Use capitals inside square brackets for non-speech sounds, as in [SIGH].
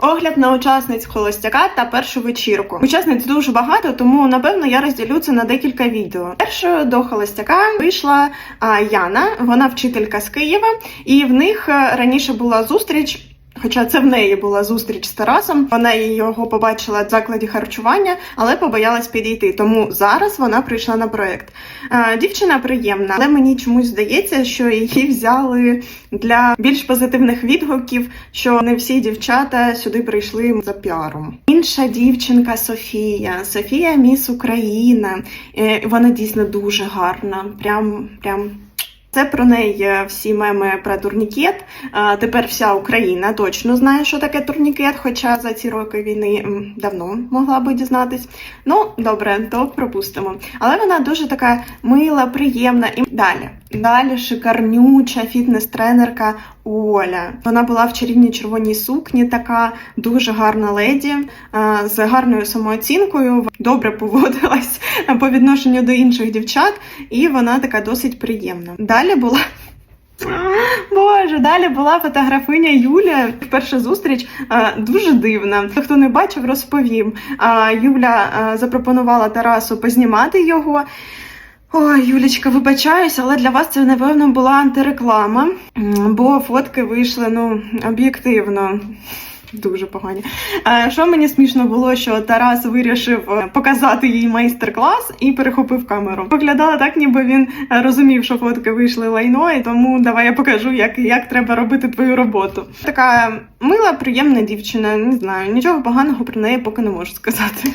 Огляд на учасниць холостяка та першу вечірку. Учасниць дуже багато, тому напевно я розділю це на декілька відео. Першою до холостяка вийшла а, Яна, вона вчителька з Києва, і в них е, раніше була зустріч. Хоча це в неї була зустріч з Тарасом, вона його побачила в закладі харчування, але побоялась підійти. Тому зараз вона прийшла на проект. Е, Дівчина приємна, але мені чомусь здається, що її взяли для більш позитивних відгуків, що не всі дівчата сюди прийшли за піаром. Інша дівчинка Софія, Софія Міс Україна. Е, Вона дійсно дуже гарна. Прям прям. Це про неї всі меми про турнікет. Тепер вся Україна точно знає, що таке турнікет, хоча за ці роки війни давно могла би дізнатись. Ну, добре, то пропустимо. Але вона дуже така мила, приємна. І далі. Далі шикарнюча фітнес-тренерка Оля. Вона була в чарівній червоній сукні, така дуже гарна леді з гарною самооцінкою. Добре поводилась по відношенню до інших дівчат, і вона така досить приємна. Далі була. [LAUGHS] Боже, далі була фотографиня Юля. Перша зустріч е, дуже дивна. Хто не бачив, розповім. А, Юля е, запропонувала Тарасу познімати його. Ой, Юлічка, вибачаюсь, але для вас це напевно була антиреклама, бо фотки вийшли ну об'єктивно. Дуже погані. Що мені смішно було, що Тарас вирішив е, показати їй майстер-клас і перехопив камеру. Виглядало так, ніби він розумів, що фотки вийшли лайно, і тому давай я покажу, як, як треба робити твою роботу. Така мила, приємна дівчина, не знаю, нічого поганого про неї поки не можу сказати.